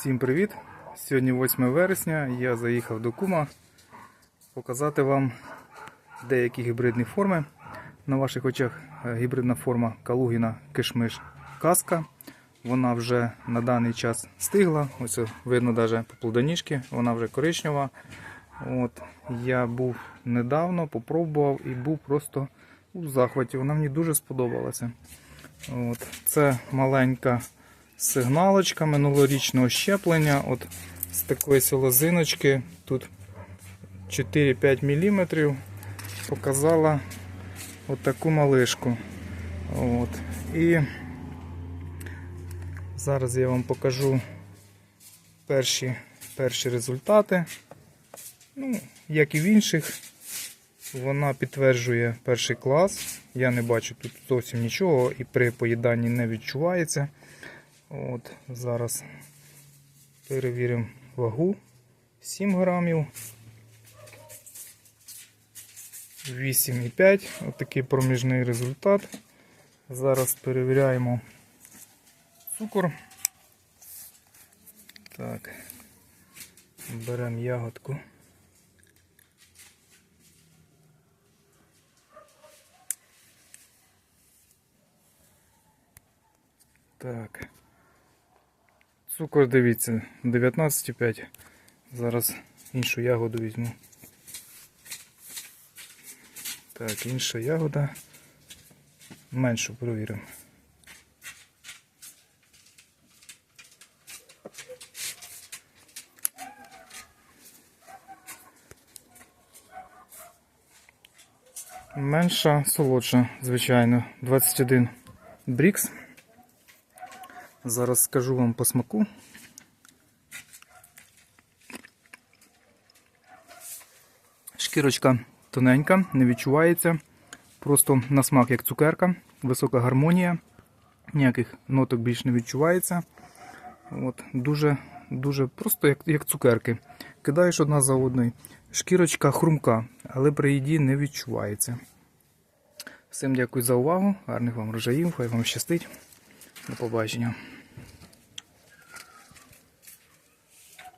Всім привіт! Сьогодні 8 вересня. Я заїхав до Кума показати вам деякі гібридні форми. На ваших очах е, гібридна форма Калугіна Кишмиш Каска. Вона вже на даний час стигла. Ось видно навіть по плодоніжки, вона вже коричнева. От, я був недавно, попробував і був просто у захваті. Вона мені дуже сподобалася. От, це маленька сигналочка минулорічного щеплення. От з такої лозиночки, тут 4-5 мм, показала от таку малишку. От. І зараз я вам покажу перші, перші результати. Ну, як і в інших, вона підтверджує перший клас. Я не бачу тут зовсім нічого і при поїданні не відчувається. От, Зараз перевіримо вагу. 7 грамів. 8,5. Ось такий проміжний результат. Зараз перевіряємо цукор. Так, беремо ягодку. Так. Цукор, дивіться, 19,5. Зараз іншу ягоду візьму. Так, інша ягода. Меншу провіримо. Менша, солодша, звичайно, 21 брікс. Зараз скажу вам по смаку. Шкірочка тоненька, не відчувається. Просто на смак як цукерка, висока гармонія, ніяких ноток більш не відчувається. От, Дуже дуже просто як як цукерки. Кидаєш одна за одною. Шкірочка хрумка, але при їді не відчувається. Всім дякую за увагу, гарних вам врожаїв, хай вам щастить. До побачення.